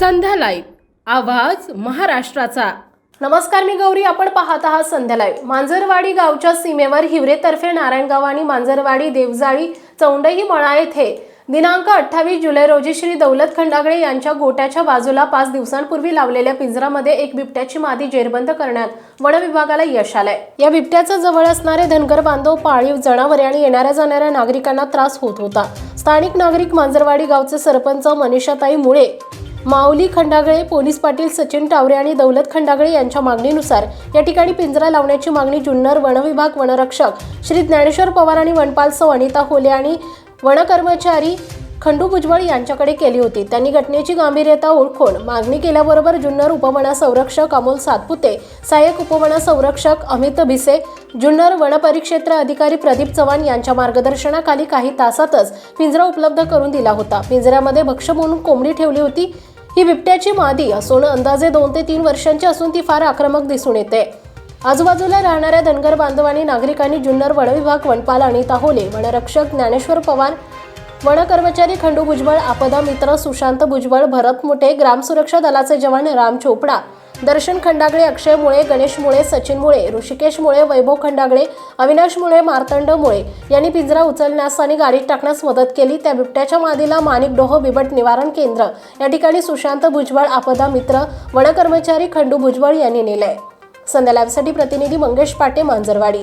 संध्या live. आवाज महाराष्ट्राचा. नमस्कार मी गौरी. आपण पाहत आहात संध्या लाईव्ह. मांजरवाडी गावच्या सीमेवर हिवरेतर्फे नारायणगाव आणि मांजरवाडी देवजाळी चौंडई मळा येथे दिनांक अठ्ठावीस जुलै रोजी श्री दौलत खंडागळे यांच्या गोट्याच्या बाजूला पाच दिवसांपूर्वी लावलेल्या पिंजरामध्ये एक बिबट्याची मादी जेरबंद करण्यात वन विभागाला यश आलंय. या बिबट्याचा जवळ असणारे धनगर बांधव पाळीव जनावरे आणि येणाऱ्या जाणाऱ्या नागरिकांना त्रास होत होता. स्थानिक नागरिक मांजरवाडी गावचे सरपंच मनीषाताई मुळे माऊली खंडागळे पोलीस पाटील सचिन टावरे आणि दौलत खंडागळे यांच्या मागणीनुसार या ठिकाणी पिंजरा लावण्याची मागणी जुन्नर वनविभाग वनरक्षक श्री ज्ञानेश्वर पवार आणि वनपाल सौ अनिता होले आणि वनकर्मचारी खंडू भुजबळ यांच्याकडे केली होती. त्यांनी घटनेची गांभीर्यता ओळखून मागणी केल्याबरोबर जुन्नर उपवना संरक्षक अमोल सातपुते सहाय्यक उपवना संरक्षक अमित भिसे जुन्नर वनपरिक्षेत्र अधिकारी प्रदीप चव्हाण यांच्या मार्गदर्शनाखाली काही तासातच पिंजरा उपलब्ध करून दिला होता. पिंजऱ्यामध्ये भक्ष म्हणून कोंबडी ठेवली होती. ही बिबट्याची मादी असून अंदाजे दोन ते तीन वर्षांची असून ती फार आक्रमक दिसून येते. आजूबाजूला राहणाऱ्या धनगर बांधवांनी नागरिकांनी जुन्नर वनविभाग वनपाल अनिता होले वनरक्षक ज्ञानेश्वर पवार वन कर्मचारी खंडू भुजबळ आपदा मित्र सुशांत भुजबळ भरत मुठे ग्रामसुरक्षा दलाचे जवान राम चोपडा दर्शन खंडागळे अक्षय मुळे गणेश मुळे सचिन मुळे ऋषिकेश मुळे वैभव खंडागळे अविनाश मुळे मार्तंड मुळे यांनी पिंजरा उचलण्यास आणि गाडीत टाकण्यास मदत केली. त्या बिबट्याच्या मादीला माणिक डोह बिबट निवारण केंद्र या ठिकाणी सुशांत भुजबळ आपदा मित्र वनकर्मचारी खंडू भुजबळ यांनी नेलंय. संध्या लाईव्हसाठी प्रतिनिधी मंगेश पाटे मांजरवाडी.